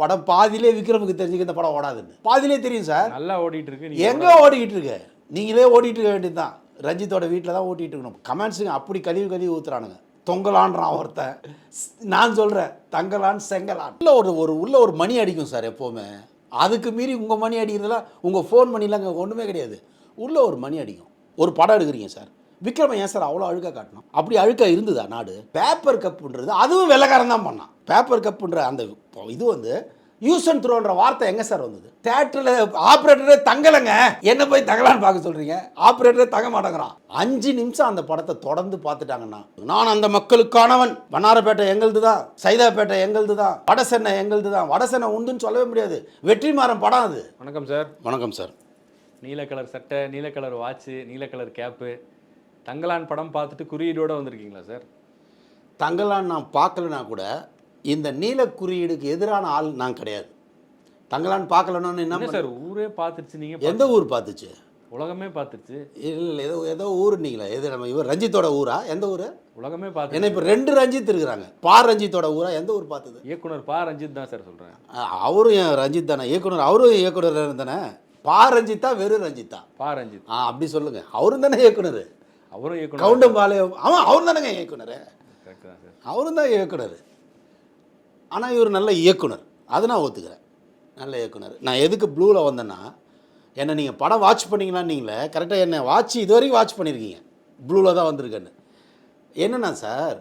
படம் பாதியிலே விக்ரமுக்கு தெரிஞ்சுக்க இந்த படம் ஓடாதுன்னு. பாதியிலே தெரியும் சார். நல்லா ஓடிட்டு இருக்கு எங்கே ஓடிக்கிட்டு இருக்கு நீங்களே ஓடிட்டு இருக்க வேண்டியது தான் ரஞ்சித்தோட வீட்டில் தான் ஓட்டிகிட்டு இருக்கணும் கமெண்ட்ஸுங்க அப்படி கழிவு கழிவு ஊத்துறானுங்க. தொங்கலான்றான் ஒருத்தன். நான் சொல்கிறேன் தங்கலான் செங்கலான். உள்ள ஒரு ஒரு உள்ள ஒரு மணி அடிக்கும் சார் எப்போவுமே. அதுக்கு மீறி உங்கள் மணி அடிக்கிறதுலாம் உங்கள் ஃபோன் மணிலாம் அங்கே ஒன்றுமே கிடையாது. உள்ள ஒரு மணி அடிக்கும். ஒரு படம் எடுக்கிறீங்க சார். விக்ரம ஏன் சார் அவ்வளோ அழுக்க காட்டணும் அப்படி அழுக்க இருந்ததா நாடு? பேப்பர் கப்புன்றது அதுவும் வெள்ளக்காரன் தான் பண்ணான். பேப்பர் கப்புன்ற அந்த இது வந்து யூஸ் அண்ட் த்ரோன்ற வார்த்தை எங்கே சார் வந்தது? தேட்டரில் ஆப்ரேட்டரே தங்கலைங்க. என்ன போய் தங்கலான்னு பார்க்க சொல்கிறீங்க ஆப்ரேட்டரே தங்க மாட்டேங்கிறான். அஞ்சு நிமிஷம் அந்த படத்தை தொடர்ந்து பார்த்துட்டாங்கன்னா நான் அந்த மக்களுக்கானவன். வண்ணாரப்பேட்டை எங்களுது தான் சைதாப்பேட்டை எங்களுது தான் வடசென்னை எங்களுது தான் வடசென்னை உண்டுன்னு சொல்லவே முடியாது. வெற்றிமாறன் படம் அது. வணக்கம் சார். வணக்கம் சார். நீல கலர் சட்டை நீல கலர் வாட்ச் நீல கலர் கேப்பு. தங்கலான் படம் பார்த்துட்டு குறியீடோட வந்திருக்கீங்களா சார்? தங்கலான் நான் பார்க்கலனா கூட இந்த நீல குறியீடுக்கு எதிரான ஆள் நான் கிடையாது. தங்கலான் பார்க்கலன்னு என்ன சார் ஊரே பார்த்துருச்சு நீங்க எந்த ஊர் பார்த்துச்சு? உலகமே பார்த்துருச்சு. இல்லை ஏதோ ஏதோ ஊருன்னீங்களா எது நம்ம இவர் ரஞ்சித்தோட ஊரா? எந்த ஊர்? உலகமே பார்த்து ஏன்னா இப்போ ரெண்டு ரஞ்சித் இருக்கிறாங்க. பா ரஞ்சித்தோட ஊரா எந்த ஊர் பார்த்தது? இயக்குனர் பா ரஞ்சித் தான் சார் சொல்றேன். அ- அவரும் என் ரஞ்சித் தானே. இயக்குனர் அவரும் இயக்குனர் தானே பா ரஞ்சித்தா வெறும் ரஞ்சித்தா? பா ரஞ்சித். ஆ அப்படி சொல்லுங்க. அவரும் தானே இயக்குனர். அவரும் இயக்குனர். கவுண்டம்பாளையம் அவன் அவர் தானேங்க இயக்குனர். அவரும் தான் இயக்குனர். ஆனால் இவர் நல்ல இயக்குனர். அது நான் ஒத்துக்கிறேன். நல்ல இயக்குனர். நான் எதுக்கு ப்ளூவில் வந்தேன்னா என்னை நீங்கள் படம் வாட்ச் பண்ணீங்களான்னு நீங்களே கரெக்டாக என்னை வாட்ச் இது வரைக்கும் வாட்ச் பண்ணியிருக்கீங்க ப்ளூவில் தான் வந்திருக்கேன்னு. என்னன்னா சார்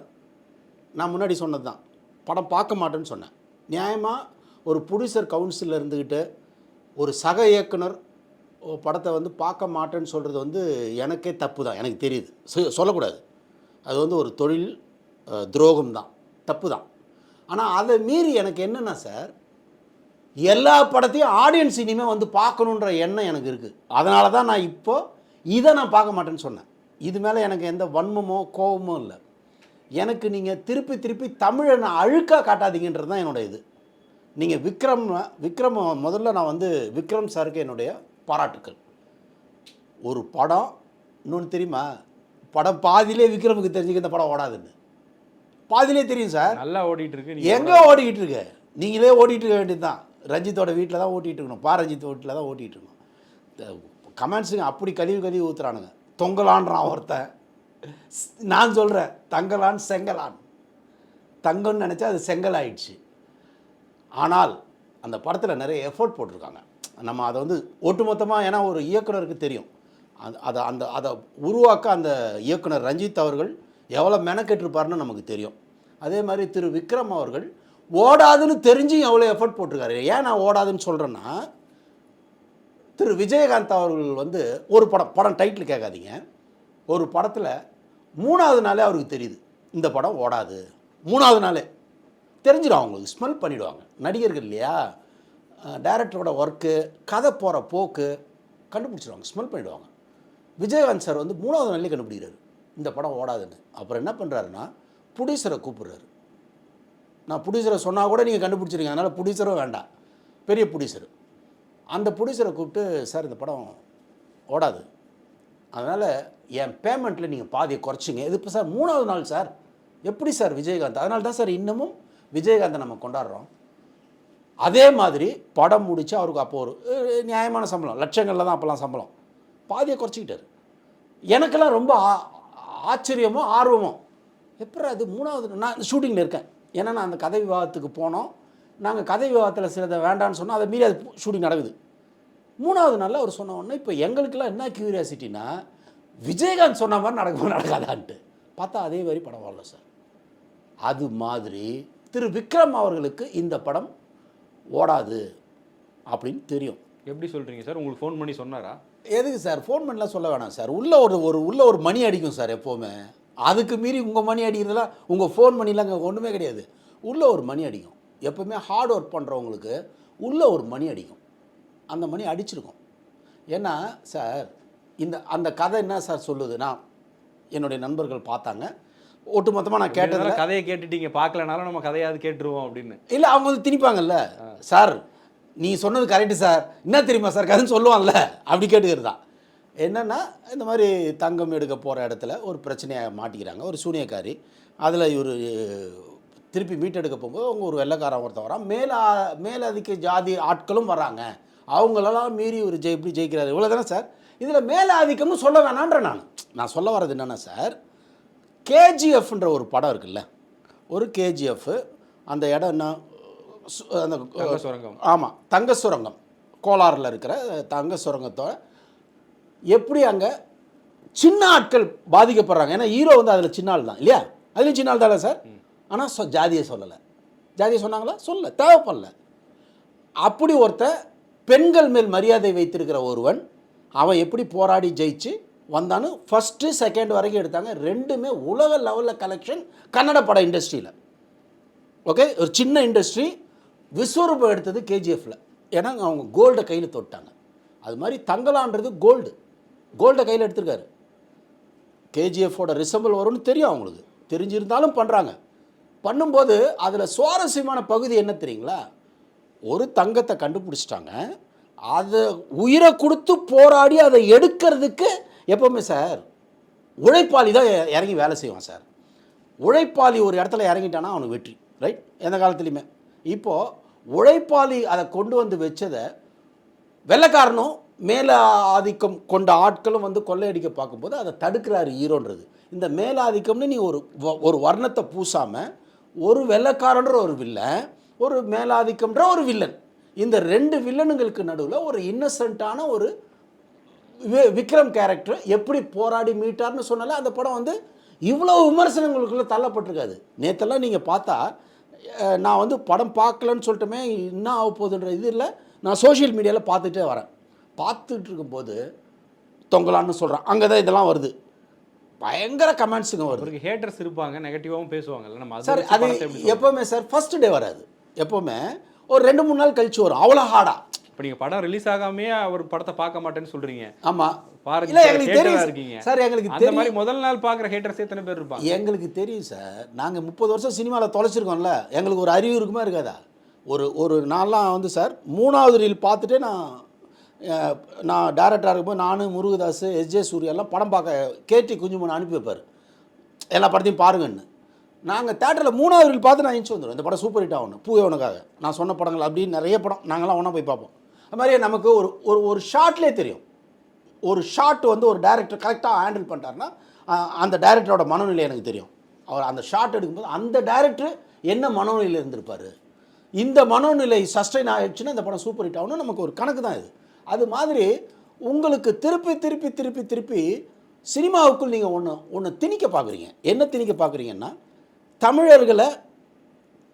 நான் முன்னாடி சொன்னது தான். படம் பார்க்க மாட்டேன்னு சொன்னேன். நியாயமாக ஒரு ப்ரொடியூசர் கவுன்சிலில் இருந்துக்கிட்டு ஒரு சக இயக்குனர் படத்தை வந்து பார்க்க மாட்டேன்னு சொல்கிறது வந்து எனக்கே தப்பு தான். எனக்கு தெரியுது. சொ- சொல்லக்கூடாது. அது வந்து ஒரு தொழில் துரோகம் தான். தப்பு தான். ஆனால் அதை மீறி எனக்கு என்னென்னா சார் எல்லா படத்தையும் ஆடியன்ஸ் இனிமேல் வந்து பார்க்கணுன்ற எண்ணம் எனக்கு இருக்குது அதனால தான் நான் இப்போ இதை நான் பார்க்க மாட்டேன்னு சொன்னேன். இது மேலே எனக்கு எந்த வன்மமோ கோபமோ இல்லை. எனக்கு நீங்கள் திருப்பி திருப்பி தமிழை நான் அழுக்காக காட்டாதீங்கன்றது தான் என்னோட இது. நீங்கள் விக்ரம் விக்ரம் முதல்ல நான் வந்து விக்ரம் சாருக்கு என்னுடைய பாராட்டுக்கள். ஒரு படம் இன்னொன்று தெரியுமா? படம் பாதியிலே விக்ரமுக்கு தெரிஞ்சுக்க இந்த படம் ஓடாதுன்னு. பாதியிலே தெரியும் சார். நல்லா ஓடிட்டு இருக்கு எங்கே ஓடிக்கிட்டு இருக்கு நீங்களே ஓடிட்டு இருக்க வேண்டியது தான் ரஞ்சித்தோட வீட்டில் தான் ஓட்டிகிட்டு இருக்கணும் பா ரஞ்சித் வீட்டில் தான் ஓட்டிகிட்டு இருக்கணும் கமெண்ட்ஸுங்க அப்படி கழிவு கழிவு ஊத்துறானுங்க. தொங்கலான்றான் ஒருத்தன். நான் சொல்கிறேன் தங்கலான் செங்கலான். தங்கம்னு நினச்சா அது செங்கல் ஆயிடுச்சு ஆனால் அந்த படத்தில் நிறைய எஃபோர்ட் போட்டிருக்காங்க. நம்ம அதை வந்து ஒட்டுமொத்தமாக ஏன்னா ஒரு இயக்குனருக்கு தெரியும். அது அதை அந்த அதை உருவாக்க அந்த இயக்குனர் ரஞ்சித் அவர்கள் எவ்வளோ மெனக்கெட்டிருப்பார்னு நமக்கு தெரியும். அதே மாதிரி திரு விக்ரம் அவர்கள் ஓடாதுன்னு தெரிஞ்சும் எவ்வளோ எஃபோர்ட் போட்டிருக்காரு. ஏன் நான் ஓடாதுன்னு சொல்கிறேன்னா திரு விஜயகாந்த் அவர்கள் வந்து ஒரு படம் படம் டைட்டில் கேட்காதீங்க. ஒரு படத்தில் மூணாவது நாளே அவருக்கு தெரியுது இந்த படம் ஓடாது. மூணாவது நாளே தெரிஞ்சிடும் அவங்களுக்கு ஸ்மெல் பண்ணிவிடுவாங்க நடிகர்கள் இல்லையா? டேரக்டரோட ஒர்க்கு கதை போகிற போக்கு கண்டுபிடிச்சிடுவாங்க ஸ்மெல் பண்ணிடுவாங்க. விஜயகாந்த் சார் வந்து மூணாவது நாளே கண்டுபிடிக்கிறாரு இந்த படம் ஓடாதுன்னு. அப்புறம் என்ன பண்ணுறாருன்னா புடிசரை கூப்பிடுறாரு. நான் புடிசரை சொன்னால் கூட நீங்கள் கண்டுபிடிச்சிருங்க அதனால் புடிசரும் வேண்டாம். பெரிய புடிசர் அந்த புடிசரை கூப்பிட்டு சார் இந்த படம் ஓடாது. அதனால் என் பேமெண்ட்டில் நீங்கள் பாதியை குறைச்சிங்க. இது இப்போ சார் மூணாவது நாள் சார் எப்படி சார் விஜயகாந்த்? அதனால தான் சார் இன்னமும் விஜயகாந்தை நம்ம கொண்டாடுறோம். அதே மாதிரி படம் முடித்து அவருக்கு அப்போ ஒரு நியாயமான சம்பளம். லட்சங்களில் தான் அப்போல்லாம் சம்பளம். பாதியை குறைச்சிக்கிட்டார். எனக்கெல்லாம் ரொம்ப ஆ- ஆச்சரியமோ ஆர்வமோ எப்படி அது மூணாவது நான் ஷூட்டிங்கில் இருக்கேன். ஏன்னா நான் அந்த கதை விவாதத்துக்கு போனோம். நாங்கள் கதை விவாதத்தில் சிலதை வேண்டான்னு சொன்னால் அதை மீறி அது ஷூட்டிங் நடக்குது. மூணாவது நாளில் அவர் சொன்ன உடனே இப்போ எங்களுக்கெல்லாம் என்ன கியூரியாசிட்டினா விஜயகாந்த் சொன்ன மாதிரி நடக்குமா நடக்காதான்ட்டு. பார்த்தா அதே மாதிரி படம் வரல சார். அது மாதிரி திரு விக்ரம் அவர்களுக்கு இந்த படம் ஓடாது அப்படின்னு தெரியும். எப்படி சொல்றீங்க சார்? உங்களுக்கு ஃபோன் பண்ணி சொன்னாரா? எதுக்கு சார்? ஃபோன் பண்ணலாம் சொல்ல வேணாம் சார். உள்ள ஒரு ஒரு உள்ள ஒரு மணி அடிக்கும் சார் எப்போவுமே. அதுக்கு மீறி உங்கள் மணி அடிக்கிறதுலாம் உங்கள் ஃபோன் மணிலாம் ஒன்றுமே கிடையாது. உள்ள ஒரு மணி அடிக்கும். எப்போவுமே ஹார்ட் ஒர்க் பண்ணுறவங்களுக்கு உள்ள ஒரு மணி அடிக்கும். அந்த மணி அடிச்சிருக்கும். ஏன்னா சார் இந்த அந்த கதை என்ன சார் சொல்லுதுன்னா என்னுடைய நண்பர்கள் பார்த்தாங்க. ஒட்டுமொத்தமாக நான் கேட்டதில் கேட்டதால கதையை கேட்டுட்டீங்க பார்க்கலனாலும் நம்ம கதையாவது கேட்டுருவோம் அப்படின்னு. இல்லை அவங்க வந்து திணிப்பாங்கல்ல. சார் நீ சொன்னது கரெக்டு சார். என்ன தெரியுமா சார் கதைன்னு சொல்லுவான்ல அப்படி கேட்டுக்கிறது. தான் என்னென்னா இந்த மாதிரி தங்கம் எடுக்க போகிற இடத்துல ஒரு பிரச்சனையை மாட்டிக்கிறாங்க. ஒரு சூனியக்காரி. அதில் இவர் திருப்பி மீட்டெடுக்க போகும்போது அவங்க ஒரு வெள்ளைக்காரன் ஒருத்தன் வரான். மேலா மேலதிக்க ஜாதி ஆட்களும் வராங்க. அவங்களெல்லாம் மீறி ஒரு ஜெய் எப்படி ஜெயிக்கிறாரு. இவ்வளோ தானே சார்? இதில் மேலாதிக்கம்னு சொல்ல வேணான்ற நான். நான் சொல்ல வர்றது என்னென்னா சார் கேஜிஎஃப்ன்ற ஒரு படம் இருக்குல்ல? ஒரு கேஜிஎஃப். அந்த இடம் என்ன? அந்த சுரங்கம். ஆமாம் தங்க சுரங்கம். கோலாரில் இருக்கிற தங்க சுரங்கத்தோட எப்படி அங்கே சின்ன ஆட்கள் பாதிக்கப்படுறாங்க? ஏன்னா ஹீரோ வந்து அதில் சின்ன ஆள் தான் இல்லையா? அதுலேயும் சின்ன ஆள் தானே சார்? ஆனால் சொ ஜாதியை சொல்லலை. ஜாதியை சொன்னாங்களா? சொல்லல தேவைப்படல. அப்படி ஒருத்தன் பெண்கள் மேல் மரியாதை வைத்திருக்கிற ஒருவன் அவன் எப்படி போராடி ஜெயிச்சு வந்தான்னு ஃபஸ்ட்டு செகண்ட் வரைக்கும் எடுத்தாங்க. ரெண்டுமே உலக லெவலில் கலெக்ஷன் கன்னட பட இண்டஸ்ட்ரியில் ஓகே ஒரு சின்ன இண்டஸ்ட்ரி விஸ்வரூபம் எடுத்தது கேஜிஎஃப்பில் ஏன்னா அவங்க கோல்டை கையில் தொட்டாங்க. அது மாதிரி தங்கலான்றது கோல்டு கோல்டை கையில் எடுத்திருக்காரு. கேஜிஎஃபோட ரிசம்பிள் வரும்னு தெரியும் அவங்களுக்கு. தெரிஞ்சிருந்தாலும் பண்ணுறாங்க பண்ணும்போது அதில் சுவாரஸ்யமான பகுதி என்ன தெரியுங்களா? ஒரு தங்கத்தை கண்டுபிடிச்சிட்டாங்க. அதை உயிரை கொடுத்து போராடி அதை எடுக்கிறதுக்கு எப்போவுமே சார் உழைப்பாளி தான் இறங்கி வேலை செய்வான் சார். உழைப்பாளி ஒரு இடத்துல இறங்கிட்டானா அவனுக்கு வெற்றி ரைட் எந்த காலத்துலையுமே. இப்போது உழைப்பாளி அதை கொண்டு வந்து வச்சதை வெள்ளைக்காரனும் மேல ஆதிக்கம் கொண்ட ஆட்களும் வந்து கொள்ளையடிக்க பார்க்கும்போது அதை தடுக்கிறாரு ஹீரோன்றது. இந்த மேலாதிக்கம்னு நீ ஒரு வ- ஒரு வர்ணத்தை பூசாமல் ஒரு வெள்ளைக்காரன்ற ஒரு வில்லன் ஒரு மேலாதிக்கம்ன்ற ஒரு வில்லன். இந்த ரெண்டு வில்லனுங்களுக்கு நடுவில் ஒரு இன்னசென்ட்டான ஒரு விக்ரம் கேரக்டர் எப்படி போராடி மீட்டார்னு சொன்னாலே அந்த படம் வந்து இவ்வளோ விமர்சனங்களுக்குள்ளே தள்ளப்பட்டிருக்காது. நேற்றெல்லாம் நீங்கள் பார்த்தா நான் வந்து படம் பார்க்கலன்னு சொல்லிட்டுமே என்ன ஆக போகுதுன்ற இது இல்லை. நான் சோஷியல் மீடியாவில் பார்த்துட்டே வரேன். பார்த்துட்டு இருக்கும்போது தொங்கலான்னு சொல்கிறேன் அங்கே தான் இதெல்லாம் வருது. பயங்கர கமெண்ட்ஸுங்க வருது. அவருக்கு ஹேட்டர்ஸ் இருப்பாங்க நெகட்டிவாகவும் பேசுவாங்கல்ல. நம்ம சார் அது? எப்போவுமே சார் ஃபர்ஸ்ட் டே வராது. எப்போவுமே ஒரு ரெண்டு மூணு நாள் கழிச்சு வரும். அவ்வளோ ஹார்டா இப்போ நீங்க படம் ரிலீஸ் ஆகாமே அவர் படத்தை பார்க்க மாட்டேன்னு சொல்றீங்க. ஆமாம் பாருங்க எங்களுக்கு தெரியும். இருக்கீங்க. சார் எங்களுக்கு அந்த மாதிரி முதல் நாள் பார்க்குற ஹேட்டர்ஸ் எத்தனை பேர் இருப்பாங்க? எங்களுக்கு தெரியும் சார். நாங்கள் முப்பது வருஷம் சினிமாவில் தொலைச்சிருக்கோம்ல. எங்களுக்கு ஒரு அறிவு இருக்குமா இருக்காதா? ஒரு ஒரு நான்லாம் வந்து சார் மூணாவது ரீல் பார்த்துட்டே நான் நான் டேரக்டராக இருக்கும்போது நான் முருகதாஸ் எஸ்ஜே சூர்யாலாம் படம் பார்க்க கேடி குஞ்சுமன் அனுப்பி வைப்பார். எல்லா படத்தையும் பாருங்கன்னு. நாங்கள் தேட்டரில் மூணாவது பார்த்து நான் இன்ச்சு வந்துடும் இந்த படம் சூப்பர் ஹிட் ஆகணும் பூயவனுக்காக நான் சொன்ன படங்கள் அப்படின்னு நிறைய படம் நாங்களாம் ஒன்றா போய் பார்ப்போம். அது மாதிரி நமக்கு ஒரு ஒரு ஒரு ஷார்ட்லேயே தெரியும். ஒரு ஷாட் வந்து ஒரு டைரக்டர் கரெக்டாக ஹேண்டில் பண்ணிட்டாருன்னா அந்த டைரக்டரோட மனநிலை எனக்கு தெரியும். அவர் அந்த ஷாட் எடுக்கும்போது அந்த டைரக்டர் என்ன மனநிலையில் இருந்திருப்பார்? இந்த மனோநிலை சஸ்டைன் ஆகிடுச்சுன்னா இந்த படம் சூப்பர் ஹிட் ஆகணும் நமக்கு ஒரு கணக்கு தான் இது. அது மாதிரி உங்களுக்கு திருப்பி திருப்பி திருப்பி திருப்பி சினிமாவுக்குள் நீங்கள் ஒன்று ஒன்று திணிக்க பார்க்குறீங்க என்ன திணிக்க பார்க்குறீங்கன்னா தமிழர்களை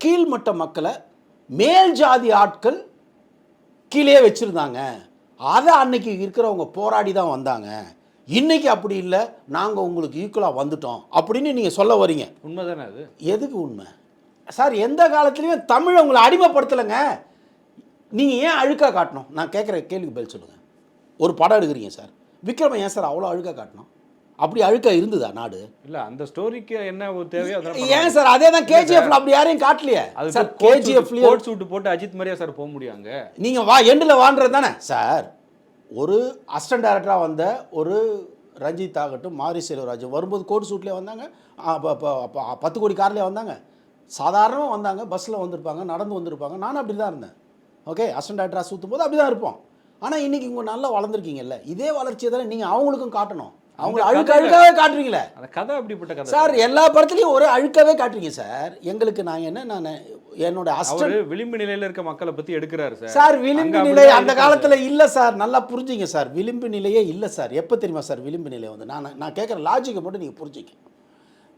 கீழ்மட்ட மக்களை மேல் ஜாதி ஆட்கள் கீழே வச்சுருந்தாங்க. அதை அன்னைக்கு இருக்கிறவங்க போராடி தான் வந்தாங்க. இன்னைக்கு அப்படி இல்லை. நாங்கள் உங்களுக்கு ஈக்குவலாக வந்துட்டோம் அப்படின்னு நீங்கள் சொல்ல வரீங்க உண்மைதானே அது? எதுக்கு உண்மை? சார் எந்த காலத்துலேயுமே தமிழை உங்களை அடிமைப்படுத்தலைங்க. நீங்கள் ஏன் அழுக்காக காட்டணும்? நான் கேட்குற கேள்விக்கு பதில் சொல்லுங்கள் ஒரு படம் எடுக்கிறீங்க சார். விக்ரம ஏன் சார் அவ்வளோ அழுக்காக காட்டணும்? அப்படி அழுக்கா இருந்ததா நாடு? இல்ல அந்த ஸ்டோரிக்கு என்ன தேவையோ ஏன் சார் அதே தான் கேஜிஎஃப்ல அப்படி யாரையும் காட்டலையே? அது சார் கோட் கேஜிஎஃப்லயும் கோட் சூட் போட்டு அஜித் மாதிரியா சார் போக முடியாங்க. நீங்கள் வா எண்டில் வான்றது தானே? சார் ஒரு அசிஸ்டன்ட் டைரக்டராக வந்த ஒரு ரஞ்சித் ஆகட்டும் மாரி செல்வராஜ் வரும்போது கோட் சூட்லேயே வந்தாங்க. பத்து கோடி கார்லேயே வந்தாங்க. சாதாரணமாக வந்தாங்க பஸ்ஸில் வந்திருப்பாங்க நடந்து வந்திருப்பாங்க. நானும் அப்படி தான் இருந்தேன். ஓகே அசிஸ்டன்ட் டைரக்டராக சுற்றும் போது அப்படி தான் இருப்போம். ஆனால் இன்றைக்கி இவங்க நல்லா வளர்ந்துருக்கீங்கல்ல இதே வளர்ச்சியை தானே நீங்கள் அவங்களுக்கும் காட்டணும். அவங்கள அந்த அழுக்க அழுக்காவே காட்டுறீங்களே. அந்த கதை அப்படிப்பட்ட கதை. சார் எல்லா படத்துலையும் ஒரே அழுக்காவே காட்டுறீங்க சார். எங்களுக்கு நான் என்ன நான் என்னோட அவரு விளிம்பு நிலையில இருக்க மக்களை பத்தி எடுக்கிறாரு சார். சார் விளிம்பு நிலை அந்த காலத்துல இல்ல சார். நல்லா புரிஞ்சுங்க சார். விளிம்பு நிலையே இல்ல சார். எப்போ தெரியுமா சார் விளிம்பு நிலை வந்து? நான் நான் கேட்குற லாஜிக்கை மட்டும் நீங்க புரிஞ்சுக்க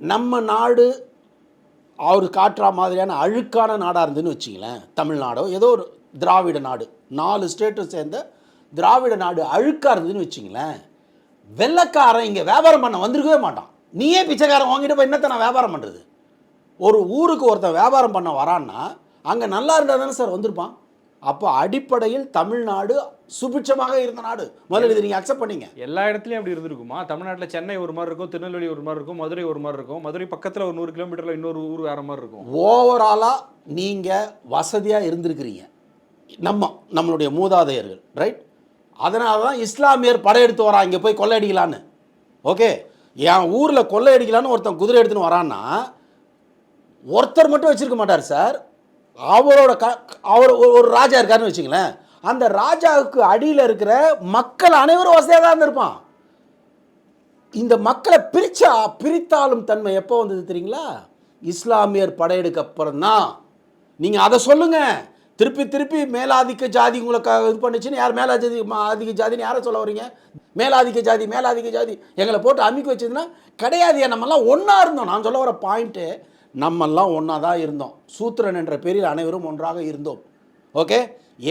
நம்ம நாடு அவர் காட்டுற மாதிரியான அழுக்கான நாடாக இருந்துன்னு வச்சிங்களேன் தமிழ்நாடோ ஏதோ ஒரு திராவிட நாடு. நாலு ஸ்டேட்டும் சேர்ந்த திராவிட நாடு அழுக்காக இருந்ததுன்னு வச்சிங்களேன் வெள்ளைக்காரன் இங்கே வியாபாரம் பண்ண வந்திருக்கவே மாட்டான். நீயே பிச்சைக்காரன் வாங்கிட்டு போய் என்னத்தை நான் வியாபாரம் பண்ணுறது ஒரு ஊருக்கு ஒருத்தன் வியாபாரம் பண்ண வரான்னா அங்கே நல்லா இருந்தால் தானே சார் வந்திருப்பான்? அப்போ அடிப்படையில் தமிழ்நாடு சுபிட்சமாக இருந்த நாடு. முதல்ல இதை நீங்கள் அக்செப்ட் பண்ணீங்க. எல்லா இடத்துலயும் அப்படி இருந்திருக்குமா? தமிழ்நாட்டுல சென்னை ஒரு மாதிரி இருக்கும் திருநெல்வேலி ஒரு மாதிரி இருக்கும் மதுரை ஒரு மாதிரி இருக்கும் மதுரை பக்கத்துல ஒரு நூறு கிலோமீட்டர்ல இன்னொரு ஊர் வேற மாதிரி இருக்கும். ஓவராலாக நீங்கள் வசதியாக இருந்திருக்கிறீங்க. நம்ம நம்மளுடைய மூதாதையர்கள் ரைட் அதனால தான் இஸ்லாமியர் படையெடுத்து வரான் இங்கே போய் கொள்ளையடிக்கலான்னு. ஓகே? என் ஊரில் கொள்ளையடிக்கலான்னு ஒருத்தன் குதிரை எடுத்துன்னு வரான்னா ஒருத்தர் மட்டும் வச்சிருக்க மாட்டார் சார். அவரோட க அவர் ஒரு- ஒரு ராஜா இருக்காருன்னு வச்சுங்களேன் அந்த ராஜாவுக்கு அடியில் இருக்கிற மக்கள் அனைவரும் வசதியாக தான் இருந்திருப்பான். இந்த மக்களை பிரிச்சா பிரித்தாளும் தன்மை எப்போ வந்தது தெரியுங்களா? இஸ்லாமியர் படையெடுக்க அப்புறம் தான் நீங்கள் அதை சொல்லுங்கள் திருப்பி திருப்பி மேலாதிக்க ஜாதி உங்களுக்கு இது பண்ணுச்சுன்னு யார் மேலாதிக்க ஆதிக்க ஜாதின்னு யாரை சொல்ல வரீங்க? மேலாதிக்க ஜாதி மேலாதிக்க ஜாதி. எங்களை போட்டு அமுக்கி வச்சதுன்னா கிடையாது. நம்மலாம் ஒன்றா இருந்தோம். நான் சொல்ல வர பாயிண்ட்டு நம்மெல்லாம் ஒன்றா தான் இருந்தோம். சூத்திரன் என்ற பேரில் அனைவரும் ஒன்றாக இருந்தோம். ஓகே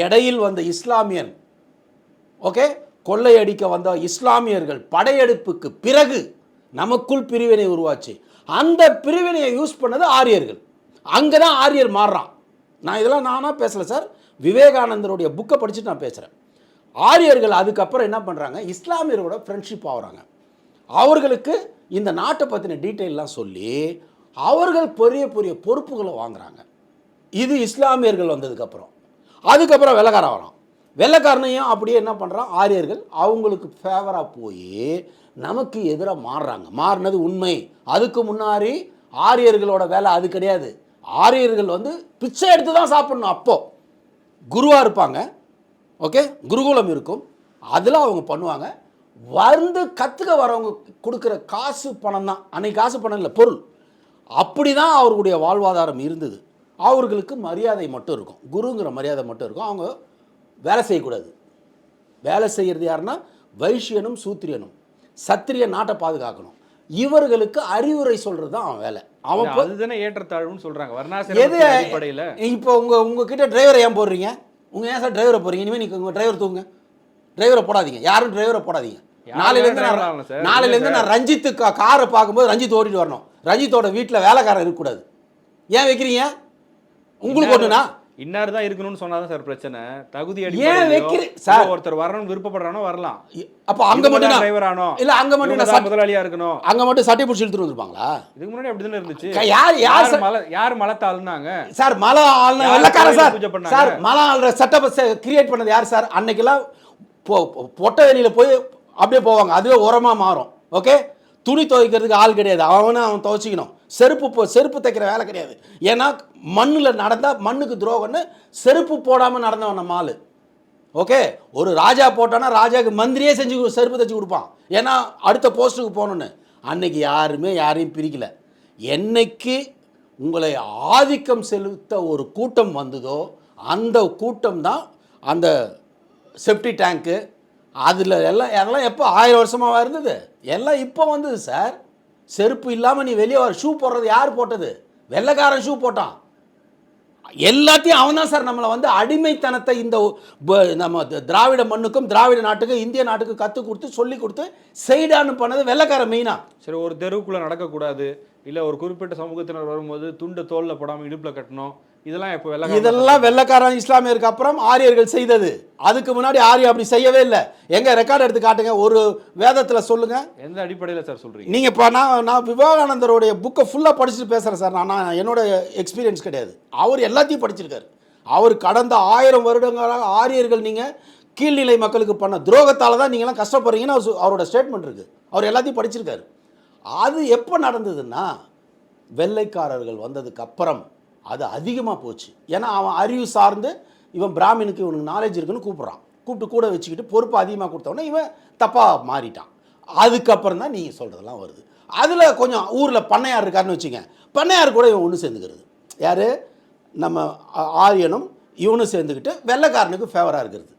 இடையில் வந்த இஸ்லாமியன் ஓகே கொள்ளையடிக்க வந்த இஸ்லாமியர்கள் படையெடுப்புக்கு பிறகு நமக்குள் பிரிவினை உருவாச்சு. அந்த பிரிவினையை யூஸ் பண்ணது ஆரியர்கள். அங்கே தான் ஆரியர் மாறுறான். நான் இதெல்லாம் நானாக பேசலை சார் விவேகானந்தருடைய புக்கை படிச்சுட்டு நான் பேசுகிறேன் ஆரியர்கள் அதுக்கப்புறம் என்ன பண்ணுறாங்க இஸ்லாமியரோட ஃப்ரெண்ட்ஷிப் ஆகுறாங்க அவர்களுக்கு இந்த நாட்டை பற்றின டீட்டெயிலெலாம் சொல்லி அவர்கள் பெரிய பெரிய பொறுப்புகளை வாங்குறாங்க. இது இஸ்லாமியர்கள் வந்ததுக்கப்புறம் அதுக்கப்புறம் வெள்ளக்காரன் வரான் வெள்ளைக்காரனையும் அப்படியே என்ன பண்ணுறான் ஆரியர்கள் அவங்களுக்கு ஃபேவராக போய் நமக்கு எதிராக மாறுறாங்க. மாறினது உண்மை. அதுக்கு முன்னாடி ஆரியர்களோட வேலை அது கிடையாது. ஆரியர்கள் வந்து பிச்சை எடுத்து தான் சாப்பிடணும் அப்போது குருவாக இருப்பாங்க. ஓகே? குருகுலம் இருக்கும். அதில் அவங்க பண்ணுவாங்க. வந்து கற்றுக்க வரவங்க கொடுக்குற காசு பணம் தான். அன்னைக்கு காசு பணம் இல்லை பொருள். அப்படி தான் அவர்களுடைய வாழ்வாதாரம் இருந்தது. அவர்களுக்கு மரியாதை மட்டும் இருக்கும். குருங்கிற மரியாதை மட்டும் இருக்கும். அவங்க வேலை செய்யக்கூடாது. வேலை செய்கிறது யாருன்னா வைஷ்யனும் சூத்திரியனும். சத்திரிய நாட்டை பாதுகாக்கணும். இவர்களுக்கு அறிவுரை சொல்கிறது தான் அவன் வேலை. அவன் அதுதானே ஏற்றத்தாழ்வுன்னு சொல்றாங்க. எது வர்ணாசிரமத்தின் அடிப்படையில. இப்போ உங்க உங்ககிட்ட டிரைவரை ஏன் போடுறீங்க? உங்க ஏன் சார் டிரைவரை போறீங்க இனிமேல் நீங்கள் உங்கள் டிரைவர் தூங்க டிரைவரை போடாதீங்க. யாரும் டிரைவரை போடாதீங்க. நாளையிலேருந்து நான். நாளையிலேருந்து நான் ரஞ்சித்து கா காரை பார்க்கும்போது ரஞ்சித் ஓட்டிட்டு வரணும். ரஞ்சித்தோட வீட்டில் வேலைக்காரன் இருக்கக்கூடாது. ஏன் வைக்கிறீங்க? உங்களுக்கு ஒன்றுனா இன்னார் தான் இருக்கணும்னு சொன்னாதான் சார் பிரச்சனை. தகுதி ஏன் வைக்கிறீ- சார். ஒருத்தர் வரணும்னு விருப்பப்படுறானோ வரலாம். அப்போ அங்கே மட்டும் டிரைவர் ஆனோ இல்லை அங்கே மட்டும் நான் முதலாளியா இருக்கணும். அங்கே மட்டும் சட்டை பிடிச்சி இழுத்துட்டு வந்திருப்பாங்களா? இதுக்கு முன்னாடி அப்படிதானே இருந்துச்சு. யார் யார் மலை யார் மலத்தை ஆளுனாங்க சார் மலை ஆள்ன வெள்ளக்காரன் சார்? சார் மலை ஆள்ற செட்டப்பை கிரியேட் பண்ணது யார் சார்? அன்னைக்கெல்லாம் பொட்டை வெளியில் போய் அப்படியே போவாங்க. அதுவே உரமாக மாறும். ஓகே துணி துவைக்கிறதுக்கு ஆள் கிடையாது. அவனை அவன் துவைச்சிக்கணும். செருப்பு போ செருப்பு தைக்கிற வேலை கிடையாது. ஏன்னா மண்ணில் நடந்தால் மண்ணுக்கு துரோகம்னு செருப்பு போடாமல் நடந்தவன் நம்ம ஆள் ஓகே? ஒரு ராஜா போட்டானா ராஜாவுக்கு மந்திரியே செஞ்சு கொடு- செருப்பு தைச்சு கொடுப்பான். ஏன்னா அடுத்த போஸ்ட்டுக்கு போகணுன்னு அன்னைக்கு யாருமே யாரையும் பிரிக்கல. என்னைக்கு உங்களை ஆதிக்கம் செலுத்த ஒரு கூட்டம் வந்ததோ அந்த கூட்டம் தான் அந்த செப்டி டேங்க்கு அதில் எல்லாம் எல்லாம் எப்போ? ஆயிரம் வருஷமாக இருந்தது? எல்லாம் இப்போ வந்தது சார் செருப்பு இல்லாமல் நீ வெளியே வர ஷூ போடுறது யார் போட்டது? வெள்ளைக்காரன் ஷூ போட்டான். எல்லாத்தையும் அவன் தான் சார் நம்மளை வந்து அடிமைத்தனத்தை இந்த ப- நம்ம திராவிட மண்ணுக்கும் திராவிட நாட்டுக்கும் இந்திய நாட்டுக்கு கற்றுக் கொடுத்து சொல்லி கொடுத்து செய்டான்னு பண்ணது வெள்ளைக்காரன் மெயினா சரி ஒரு தெருவுக்குள்ளே நடக்கக்கூடாது. இல்லை ஒரு குறிப்பிட்ட சமூகத்தினர் வரும்போது துண்டு தோல்ல போடாமல் இடுப்பில் கட்டணும். இதெல்லாம் இப்போ வெள்ளக்காரன் இதெல்லாம் வெள்ளைக்காரன் இஸ்லாமியருக்கு அப்புறம் ஆரியர்கள் செய்தது. அதுக்கு முன்னாடி ஆரியம் அப்படி செய்யவே இல்லை. எங்க ரெக்கார்ட் எடுத்து காட்டுங்க. ஒரு வேதத்துல சொல்லுங்க. எந்த அடிப்படையில சார் சொல்றீங்க? நீங்க இப்போ நான் நான் விவேகானந்தருடைய புக்கை ஃபுல்லாக படிச்சுட்டு பேசுகிறேன் சார் நான் நான் என்னோட எக்ஸ்பீரியன்ஸ் கிடையாது. அவர் எல்லாத்தையும் படிச்சிருக்காரு. அவர் கடந்த ஆயிரம் வருடங்களாக ஆரியர்கள் நீங்கள் கீழ்நிலை மக்களுக்கு பண்ண துரோகத்தால் தான் நீங்களாம் கஷ்டப்படுறீங்கன்னு அவர் அவரோட ஸ்டேட்மெண்ட் இருக்குது அவர் எல்லாத்தையும் படிச்சிருக்காரு. அது எப்போ நடந்ததுன்னா வெள்ளைக்காரர்கள் வந்ததுக்கு அப்புறம் அது அதிகமாக போச்சு. ஏன்னா அவன் அறிவு சார்ந்து இவன் பிராமினுக்கு இவனுக்கு நாலேஜ் இருக்குன்னு கூப்பிட்றான். கூப்பிட்டு கூட வச்சுக்கிட்டு பொறுப்பு அதிகமாக கொடுத்தவொடனே இவன் தப்பாக மாறிட்டான். அதுக்கப்புறம் தான் நீங்கள் சொல்கிறதெல்லாம் வருது. அதில் கொஞ்சம் ஊரில் பண்ணையார் இருக்காருன்னு வச்சுங்க பண்ணையார் கூட இவன் ஒன்று சேர்ந்துக்கிறது. யார்? நம்ம ஆரியனும் இவனும் சேர்ந்துக்கிட்டு வெள்ளைக்காரனுக்கு ஃபேவராக இருக்கிறது.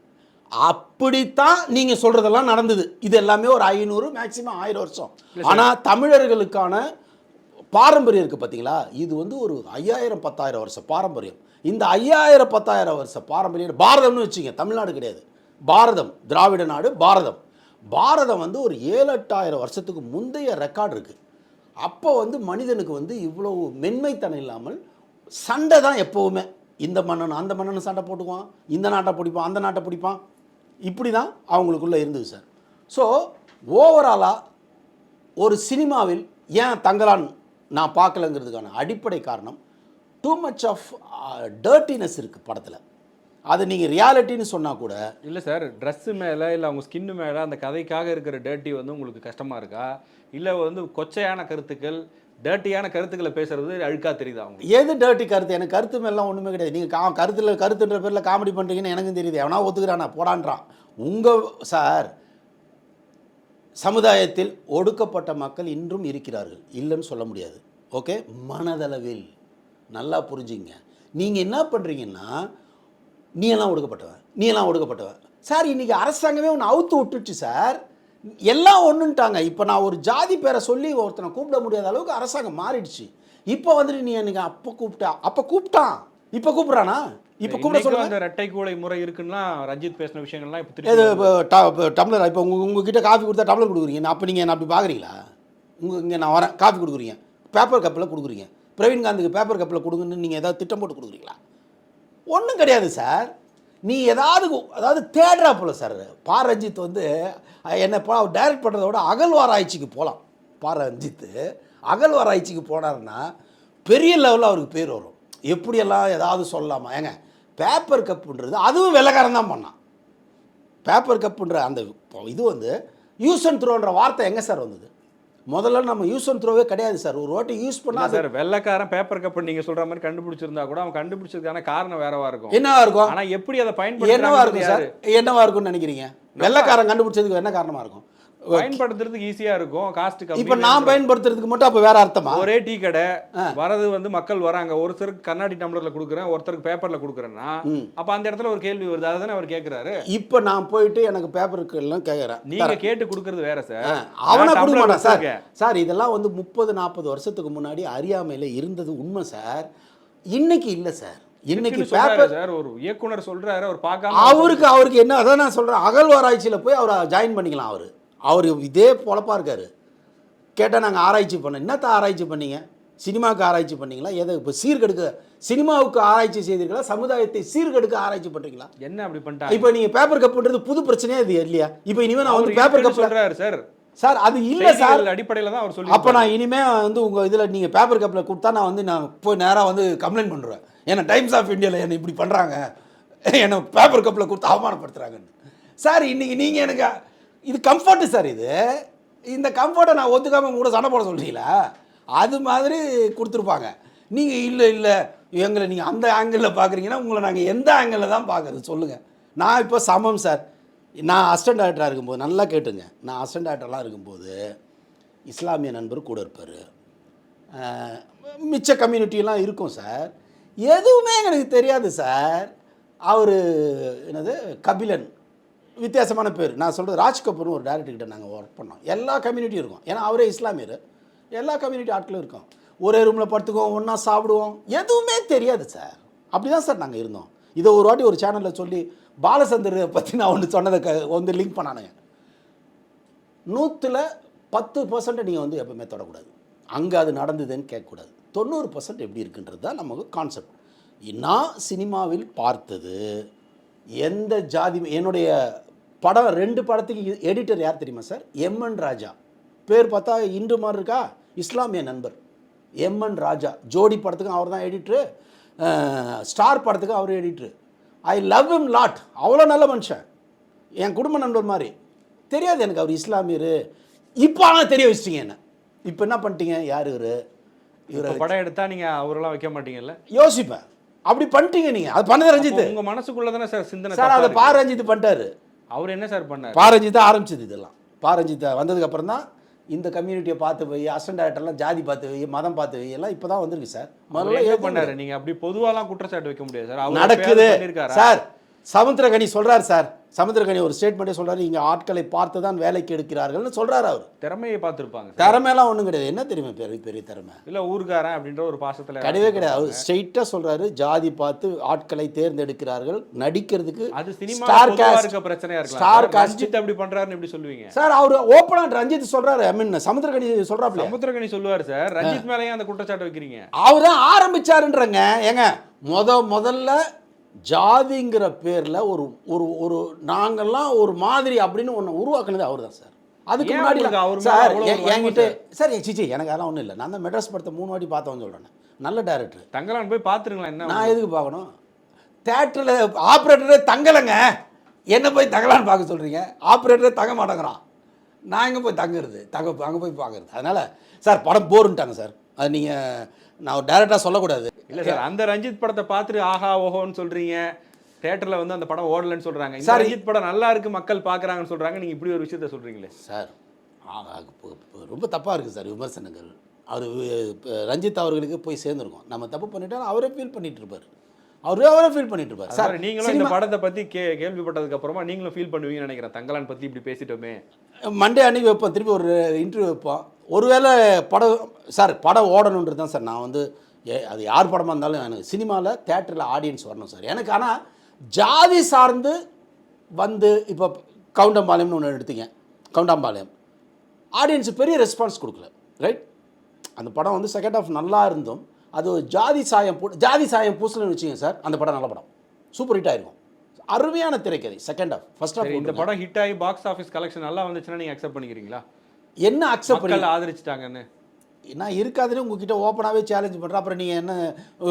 அப்படித்தான் நீங்கள் சொல்கிறதெல்லாம் நடந்தது. இது எல்லாமே ஒரு ஐநூறு மேக்ஸிமம் ஆயிரம் வருஷம். ஆனால் தமிழர்களுக்கான பாரம்பரியம் இருக்குது பார்த்தீங்களா இது வந்து ஒரு ஐயாயிரம் பத்தாயிரம் வருஷம் பாரம்பரியம். இந்த ஐயாயிரம் பத்தாயிரம் வருஷ பாரம்பரியம் பாரதம்னு வச்சுங்க தமிழ்நாடு கிடையாது. பாரதம். திராவிட நாடு பாரதம். பாரதம் வந்து ஒரு ஏழு எட்டாயிரம் வருஷத்துக்கு முந்தைய ரெக்கார்டு இருக்குது அப்போ வந்து மனிதனுக்கு வந்து இவ்வளோ மென்மைத்தனம் இல்லாமல் சண்டை தான் எப்போவுமே. இந்த மன்னன் அந்த மன்னன் சண்டை போட்டுக்குவான். இந்த நாட்டை பிடிப்பான் அந்த நாட்டை பிடிப்பான். இப்படி தான் அவங்களுக்குள்ளே இருந்தது சார் ஸோ ஓவராலாக ஒரு சினிமாவில் ஏன் தங்கலான் நான் பார்க்கலங்கிறதுக்கான அடிப்படை காரணம் டூ மச் ஆஃப் டர்ட்டினஸ் இருக்குது படத்தில். அது நீங்கள் ரியாலிட்டின்னு சொன்னால் கூட இல்ல சார் Dress மேல இல்ல அவங்க ஸ்கின் மேல அந்த கதைக்காக இருக்கிற டேர்ட்டி வந்து உங்களுக்கு கஷ்டமா இருக்கா? இல்ல வந்து கொச்சையான கருத்துக்கள் டர்ட்டியான கருத்துக்களை பேசுறது அழுக்கா தெரியுதா அவங்க எது டர்ட்டி கருத்து? எனக்கு கருத்து மேலாம் ஒன்றுமே கிடையாது. நீங்கள் கா கருத்தில் கருத்துன்ற பேரில் காமெடி பண்ணுறீங்கன்னு எனக்கும் தெரியுது. எவனா ஒத்துக்கிறானா? போடான்றான். உங்கள் சார் சமுதாயத்தில் ஒடுக்கப்பட்ட மக்கள் இன்றும் இருக்கிறார்கள். இல்லைன்னு சொல்ல முடியாது. ஓகே? மனதளவில். நல்லா புரிஞ்சுங்க. நீங்கள் என்ன பண்ணுறீங்கன்னா நீ எல்லாம் ஒடுக்கப்பட்டவன் நீ எல்லாம் ஒடுக்கப்பட்டவன் சார் இன்றைக்கி அரசாங்கமே ஒன்று அவுத்து விட்டுச்சு சார். எல்லாம் ஒன்றுன்ட்டாங்க இப்போ நான் ஒரு ஜாதி பேரை சொல்லி ஒருத்தனை கூப்பிட முடியாத அளவுக்கு அரசாங்கம் மாறிடுச்சு. இப்போ வந்துட்டு நீ எனக்கு அப்போ கூப்பிட்டா அப்போ கூப்பிட்டான். இப்போ கூப்பிட்றானா? இப்போ இன்னைக்கும் சொல்லுங்க. அந்த ரெட்டை கூடை முறை இருக்குன்னா ரஞ்சித் பேசின விஷயங்கள்லாம் இப்போ இது டம்ளர் இப்போ உங்க உங்ககிட்ட காஃபி கொடுத்தா டம்ளர் கொடுக்குறீங்க. அப்போ நீங்கள் என்ன அப்படி பார்க்குறீங்களா உங்கள் இங்கே நான் வரேன். காஃபி கொடுக்குறீங்க. பேப்பர் கப்பில் கொடுக்குறீங்க. பிரவீன் காந்துக்கு பேப்பர் கப்பில் கொடுங்கன்னு நீங்கள் ஏதாவது திட்டம் போட்டு கொடுக்குறீங்களா? ஒன்றும் கிடையாது சார். நீ ஏதாவது அதாவது தேடுறாப்புல சார். பா. ரஞ்சித் வந்து என்ன பா டைரக்ட் பண்ணுறத விட அகழ்வாராய்ச்சிக்கு போகலாம் பா. ரஞ்சித்து அகழ்வாராய்ச்சிக்கு போனாருன்னா பெரிய லெவலில் அவருக்கு பேர் வரும். எப்படியெல்லாம் ஏதாவது சொல்லலாமா? ஏங்க பேப்பர் கப்புன்றது அதுவும் வெள்ளைக்காரன் தான் பண்ணான். பேப்பர் கப்புன்ற அந்த இது வந்து யூஸ் அண்ட் த்ரோன்ற வார்த்தை எங்கே சார் வந்தது? முதல்ல நம்ம யூஸ் அண்ட் த்ரோவே கிடையாது சார் ஒரு வாட்டி யூஸ் பண்ணால் சார் வெள்ளைக்காரன் பேப்பர் கப் நீங்க சொல்ற மாதிரி கண்டுபிடிச்சிருந்தா கூட அவன் கண்டுபிடிச்சதுக்கான காரணம் வேறவா இருக்கும். என்னவா இருக்கும்? ஆனா எப்படி அதை என்னவா பயன்படுத்துறாங்க இருக்கும் சார் என்னவா இருக்கும்னு நினைக்கிறீங்க? வெள்ளைக்காரன் கண்டுபிடிச்சதுக்கு என்ன காரணமா இருக்கும்? பயன்படுத்துறதுக்கு ஈஸியா இருக்கும். காஸ்ட் இப்போ நான் பயன்படுத்துறதுக்கு மட்டும் அப்போ வேற அர்த்தமா? ஒரே டீ கடை. வரது வந்து மக்கள் வராங்க. ஒருத்தருக்கு கண்ணாடி டம்ளர்ல கொடுக்குறேன் ஒருத்தருக்கு பேப்பர்ல கொடுக்குறேன்னா. அப்ப அந்த இடத்துல ஒரு கேள்வி வருது. அதுதானே அவர் கேக்குறாரு? இப்போ நான் போயிட்டு எனக்கு பேப்பருக்கு எல்லாம் கேட்குறேன் நீங்க கேட்டு கொடுக்கறது வேற சார் அவனை கொடுக்க மாட்டான் சார். சார் இதெல்லாம் வந்து முப்பது நாற்பது வருஷத்துக்கு முன்னாடி அறியாமையில் இருந்தது உண்மை சார். இன்னைக்கு இல்லை சார். இன்னைக்கு பேப்பர் சார். ஒரு இயக்குனர் சொல்றாரு அவர் பார்க்காம அவருக்கு அவருக்கு என்ன அதான் நான் சொல்கிறேன் அகழ்வாராய்ச்சியில் போய் அவரை ஜாயின் பண்ணிக்கலாம் அவர். அவர் இதே பொழப்பா இருக்காரு. கேட்டால் நாங்கள் ஆராய்ச்சி பண்ணோம். என்னத்த ஆராய்ச்சி பண்ணீங்க? சினிமாவுக்கு ஆராய்ச்சி பண்ணீங்களா? எதை இப்போ சீர்கெடுக்க சினிமாவுக்கு ஆராய்ச்சி செய்தீர்களா? சமுதாயத்தை சீர்கெடுக்க ஆராய்ச்சி பண்ணுறீங்களா என்ன அப்படி பண்ணிட்டாங்க? இப்போ நீங்கள் பேப்பர் கப்புன்றது புது பிரச்சனையே இது இல்லையா? இப்போ இனிமேல் நான் வந்து பேப்பர் கப் சொல்றாரு சார் சார் அது இல்லை சார் அடிப்படையில தான் அவர் சொல்லி அப்போ நான் இனிமே வந்து உங்கள் இதில் நீங்கள் பேப்பர் கப்பில் கொடுத்தா நான் வந்து நான் போய் நேராக வந்து கம்ப்ளைண்ட் பண்ணுறேன் ஏன்னா டைம்ஸ் ஆஃப் இந்தியாவில் என்னை இப்படி பண்ணுறாங்க என்னை பேப்பர் கப்பில் கொடுத்து அவமானப்படுத்துகிறாங்கன்னு சார் இன்னைக்கு நீங்கள் எனக்கு இது கம்ஃபர்ட்டு சார் இது. இந்த கம்ஃபர்ட்டை நான் ஒத்துக்காமல் கூட சண்டை போட சொல்கிறீங்களா அது மாதிரி கொடுத்துருப்பாங்க. நீங்கள் இல்லை இல்லை. எங்களை நீங்கள் அந்த ஆங்கிளில் பார்க்குறீங்கன்னா உங்களை நாங்கள் எந்த ஆங்கிளில் தான் பார்க்குறது சொல்லுங்கள் நான் இப்போ சமம் சார் நான் அசிஸ்டன்ட் டேரக்டராக இருக்கும்போது நல்லா கேட்டுங்க. நான் அசிஸ்டன்ட் டேரக்டர்லாம் இருக்கும்போது இஸ்லாமிய நண்பர் கூட இருப்பார். மிச்ச கம்யூனிட்டிலாம் இருக்கும் சார் எதுவுமே எனக்கு தெரியாது சார் அவர் என்னது? கபிலன். வித்தியாசமான பேர். நான் சொல்கிறது ராஜ்கபூர்னு ஒரு டேரக்டர்கிட்ட நாங்கள் ஒர்க் பண்ணோம். எல்லா கம்யூனிட்டியும் இருக்கும். ஏன்னா அவரே இஸ்லாமியர். எல்லா கம்யூனிட்டி ஆட்களும் இருக்கும். ஒரே ரூமில் படுத்துக்குவோம் ஒன்றா சாப்பிடுவோம். எதுவுமே தெரியாது சார் அப்படி தான் சார் நாங்கள் இருந்தோம். இதை ஒரு வாட்டி ஒரு சேனலில் சொல்லி பாலசந்தர் பற்றி நான் ஒன்று சொன்னதை க வந்து லிங்க் பண்ணானுங்க. நூற்றில் பத்து பர்சன்ட் நீங்கள் வந்து எப்பவுமே தொடக்கூடாது. அங்கே அது நடந்ததுன்னு கேட்கக்கூடாது. தொண்ணூறு பர்சன்ட் எப்படி இருக்குன்றது தான் நமக்கு கான்செப்ட் நான் சினிமாவில் பார்த்தது எந்த ஜாதி என்னுடைய படம் ரெண்டு படத்துக்கு எடிட்டர் யார் தெரியுமா சார்? எம்என் ராஜா. பேர் பார்த்தா இன்று மாதிரி இருக்கா? இஸ்லாமிய நண்பர். M N Raja. ஜோடி படத்துக்கும் அவர் தான் எடிட்ரு ஸ்டார் படத்துக்கும் அவர் editor I love him lot அவ்வளோ நல்ல மனுஷன். என் குடும்ப நண்பர் மாதிரி. தெரியாது எனக்கு அவர் இஸ்லாமியர். இப்போ ஆனால் தெரிய வச்சிட்டீங்க என்ன? இப்போ என்ன பண்ணிட்டீங்க? யார் இவர்? இவர் படம் எடுத்தா நீங்க அவரெல்லாம் வைக்க மாட்டீங்கல்ல? யோசிப்பேன். அப்படி பண்ணிட்டீங்க நீங்கள் அது பண்ணது ரஞ்சித். அப்போ உங்க மனசுக்குள்ள தானே சார் சிந்தனை சார் அதை. பா ரஞ்சித் பண்ணிட்டாரு. அவர் என்ன சார் பண்ணாரு? பா ரஞ்சித் தான் ஆரம்பிச்சது இதெல்லாம். பா ரஞ்சித் வந்ததுக்கு அப்புறம் தான் இந்த கம்யூனிட்டியை பார்த்து போய் அசண்ட் டேரக்டர்லாம் ஜாதி பார்த்து வை மதம் பார்த்து வை எல்லாம் இப்போ தான் வந்திருக்கு சார். முதல்ல ஏத்துக்க பண்ணாரு? நீங்க அப்படி பொதுவாலாம் குற்றச்சாட்டு வைக்க முடியாது சார். நடக்குது? சார் சமுத்திரகனி சொல்றார் சார். சமுத்திரகனி ஒரு ஸ்டேட்மெண்ட்டே சொல்றாரு இங்க ஆட்களை பார்த்து தான் வேலைக்கு எடுக்கிறார்கள்னு சொல்றாரு அவர். திறமையை பார்த்திருப்பாங்க திறமையெல்லாம் ஒன்றும் கிடையாது. என்ன தெரியுமா பெரிய பெரிய திறமை? இல்ல ஊர்காரன் அப்படின்ற ஒரு பாசத்துல கிடையவே கிடையாது. அவர் ஸ்ட்ரெயிட்டாக சொல்றாரு ஜாதி பார்த்து ஆட்களை தேர்ந்தெடுக்கிறார்கள் நடிக்கிறதுக்கு அது சினிமா ஸ்டார் பொதுவா காஸ்ட் இருக்க ஸ்டார் ரஞ்சித் அப்படி பண்றாருன்னு எப்படி சொல்லுவீங்க? சார் அவர் ஓப்பனாக ரஞ்சித் சொல்றாரு ஐ மீன் சமுத்திரகனி சொல்றாப்ல. சமுத்திரகனி சொல்லுவாரு சார். ரஞ்சித் மேலயும் அந்த குற்றச்சாட்டு வைக்கிறீங்க. அவர் தான் ஆரம்பிச்சாருன்றங்க. ஏங்க முத முதல்ல ஜாதிங்கிற பேர்ல ஒரு ஒரு ஒரு நாங்கெல்லாம் ஒரு மாதிரி அப்படின்னு ஒன்று உருவாக்குனது அவர் தான் சார். அதுக்கு முன்னாடி அவர் சார் என்கிட்ட சார் சிச்சி எனக்கு அதெல்லாம் ஒன்றும் இல்லை. நான் தான் மெட்ராஸ் படத்தை மூணு வாட்டி பார்த்தவன் சொல்கிறேன் நல்ல டேரக்டர் தங்கலான் போய் பாத்துருங்களேன் என்ன நான் எதுக்கு பார்க்கணும்? தேட்டரில் ஆப்ரேட்டரே தங்கலைங்க. என்ன போய் தங்கலான்னு பார்க்க சொல்கிறீங்க ஆப்ரேட்டரே தங்க மாட்டேங்கிறான். நான் எங்கே போய் தங்குறது? தங்க அங்கே போய் பார்க்குறது. அதனால் சார் படம் போருன்ட்டாங்க சார். அது நீங்கள் நான் டேரெக்டாக சொல்லக்கூடாது. இல்ல சார் அந்த ரஞ்சித் படத்தை பார்த்துட்டு ஆஹா ஓஹோன்னு சொல்றீங்க. தியேட்டர்ல வந்து அந்த படம் ஓடலன்னு சொல்றாங்க. இந்த சார், ரஞ்சித் படம் நல்லா இருக்கு மக்கள் பாக்குறாங்கன்னு சொல்றாங்க. நீங்க இப்படி ஒரு விஷயத்த சொல்றீங்களே? சார் ஆ, அது இப்போ- இப்போ ரொம்ப தப்பாக இருக்குது சார் விமர்சனங்கள். அவர் ரஞ்சித் அவர்களுக்கு போய் சேர்ந்துருக்கோம். நம்ம தப்பு பண்ணிட்டா அவரே ஃபீல் பண்ணிட்டு இருப்பார். அவரே அவரே ஃபீல் பண்ணிட்டு இருப்பார். சார் நீங்களும் இந்த படத்தை பத்தி கே கேள்விப்பட்டதுக்கு அப்புறமா நீங்களும் ஃபீல் பண்ணுவீங்கன்னு நினைக்கிறேன். தங்கலான் பத்தி இப்படி பேசிட்டோமே. மண்டே அன்னைக்கு வைப்போம். திருப்பி ஒரு இன்டர்வியூ வைப்போம். ஒருவேளை படம் சார் படம் ஓடணுன்றது தான் சார். நான் வந்து ஏ அது யார் படமாக இருந்தாலும் எனக்கு சினிமாவில் தேட்டரில் ஆடியன்ஸ் வரணும் சார். எனக்கு ஆனால் ஜாதி சார்ந்து வந்து இப்போ கவுண்டம்பாளையம்னு ஒன்று எடுத்தீங்க. கவுண்டம்பாளையம். ஆடியன்ஸ் பெரிய ரெஸ்பான்ஸ் கொடுக்கல. ரைட் அந்த படம் வந்து செகண்ட் ஹாஃப் நல்லா இருந்தும் அது ஜாதி சாயம் போ ஜாதி சாயம் பூசலன்னு வச்சுங்க சார் அந்த படம் நல்ல படம். சூப்பர் ஹிட் ஆயிருக்கும். அருமையான திரைக்கதை செகண்ட் ஹாஃப் ஃபர்ஸ்ட் சரி இந்த படம் ஹிட் ஆகி பாக்ஸ் ஆஃபீஸ் கலெக்ஷன் நல்லா வந்துச்சுன்னா நீங்க அக்செப்ட் பண்ணிக்கிறீங்களா? என்ன அக்செப்ட் பண்ணி ஆதரிச்சிட்டாங்கன்னு. நான் இருக்காதுன்னு உங்ககிட்ட ஓப்பனாகவே சேலஞ்ச் பண்ணுறேன் அப்புறம் நீங்கள் என்ன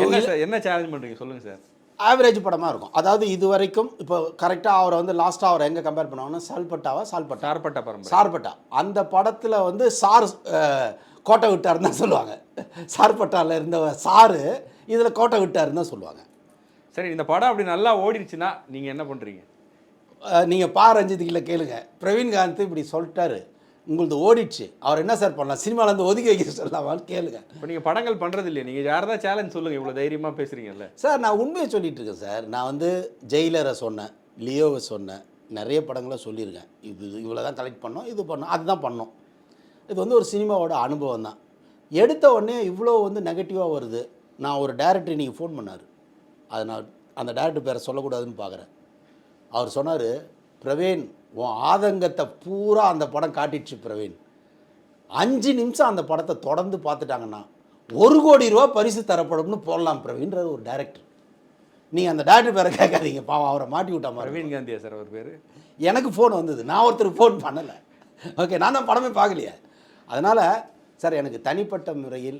என்ன சார் என்ன சேலஞ்ச் பண்றீங்க? சொல்லுங்க சார். ஆவரேஜ் படமாக இருக்கும். அதாவது இது வரைக்கும் இப்போ கரெக்டாக அவரை வந்து லாஸ்ட்டாக அவரை எங்கே கம்பேர் பண்ணுவாங்கன்னா சால்பட்டாவா சால்பட்டா? சார்பட்ட பரம்பரை. சார்பட்டா. அந்த படத்தில் வந்து சார் கோட்டை விட்டாருன்னு தான் சொல்லுவாங்க. சார்பட்டாவில் இருந்த சாரு இதில் கோட்டை விட்டாருன்னு தான் சொல்லுவாங்க. சரி இந்த படம் அப்படி நல்லா ஓடிடுச்சுன்னா நீங்க என்ன பண்றீங்க? நீங்கள் பா. ரஞ்சித்துக்குள்ள கேளுங்க. பிரவீன்காந்த் இப்படி சொல்லிட்டாரு. உங்களது ஓடிடுச்சு. அவர் என்ன சார் பண்ணலாம்? சினிமாலேருந்து ஒதுக்கி வைக்க சொல்லலாமான்னு கேளுங்க. இப்போ நீங்க படங்கள் பண்றது இல்லையா. நீங்க யாரதா சேலஞ்ச் சொல்லுங்க. இவ்வளவு தைரியமா பேசுறீங்கல்ல. சார் நான் உண்மையை சொல்லிட்டு இருக்கேன் சார். நான் வந்து ஜெயிலரை சொன்னேன் லியோவை சொன்னேன் நிறைய படங்களை சொல்லியிருக்கேன். இது இவ்வளோ தான் கலெக்ட் பண்ணோம் இது பண்ணோம் அதுதான் பண்ணோம். இது வந்து ஒரு சினிமாவோட அனுபவம் தான் எடுத்த உடனே இவ்வளோ வந்து நெகட்டிவாக வருது. நான் ஒரு டேரக்டர் இன்னைக்கு ஃபோன் பண்ணார். அது நான் அந்த டேரக்டர் பேரை சொல்லக்கூடாதுன்னு பார்க்குறேன் அவர் சொன்னார் பிரவீன் உன் ஆதங்கத்தை பூரா அந்த படம் காட்டிடுச்சு பிரவீன். அஞ்சு நிமிஷம் அந்த படத்தை தொடர்ந்து பார்த்துட்டாங்கன்னா ஒரு கோடி ரூபா பரிசு தரப்படும்னு போடலாம் பிரவீன்றது ஒரு டைரக்டர் நீங்கள் அந்த டேரக்டர் பேரை கேட்காதீங்க. பாவம் அவரை மாட்டி விட்ட பிரவீன் காந்தியா சார் அவர் பேரு? எனக்கு ஃபோன் வந்தது. நான் ஒருத்தருக்கு ஃபோன் பண்ணலை. ஓகே நான் தான் படமே பார்க்கலையே. அதனால் சார் எனக்கு தனிப்பட்ட முறையில்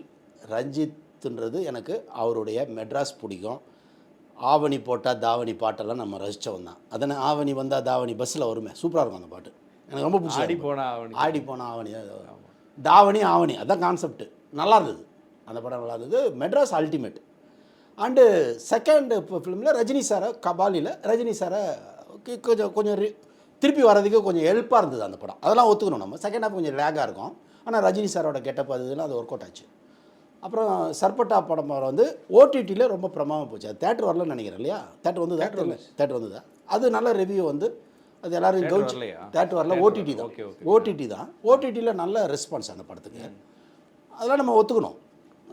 ரஞ்சித்ன்றது எனக்கு அவருடைய மெட்ராஸ் பிடிக்கும். ஆவணி போட்டால் தாவணி பாட்டெல்லாம் நம்ம ரசித்தவன் தான். அதனை ஆவணி வந்தால் தாவணி பஸ்ஸில் வருமே. சூப்பராக இருக்கும் அந்த பாட்டு. எனக்கு ரொம்ப பிடிச்சி ஆடி போனா அவனுக்கு ஆடி போன ஆவணி. தாவணி ஆவணி. அதான் கான்செப்ட் நல்லா இருந்தது. அந்த படம் நல்லா இருந்தது. மெட்ராஸ் அல்டிமேட் அண்டு செகண்ட் இப்போ ஃபிலிமில் ரஜினி சாரை கபாலியில் ரஜினி சாரை கொஞ்சம் கொஞ்சம் திருப்பி வர்றதுக்கு கொஞ்சம் ஹெல்ப்பாக இருந்தது அந்த படம். அதெல்லாம் ஒத்துக்கணும் நம்ம. செகண்ட் ஹாஃப் கொஞ்சம் லேகாக இருக்கும். ஆனால் ரஜினி சாரோட கெட்டப் அது இதெல்லாம் அது ஒர்க் அவுட் ஆச்சு. அப்புறம் சர்பட்டா படம் வந்து ஓடிடியில் ரொம்ப பிரமாதமாக போச்சு. அது தேட்டர் வரலன்னு நினைக்கிறேன் இல்லையா? தேட்டர் வந்து தேட்டர் வரல. தேட்டர் வந்ததா? அது நல்ல ரிவ்யூ வந்து அது எல்லாரும் வரலையா? தேட்டர் வரல. ஓடிடி. தான். ஓடிடி தான். ஓடிடியில் நல்ல ரெஸ்பான்ஸ் அந்த படத்துக்கு. அதெல்லாம் நம்ம ஒத்துக்கணும்.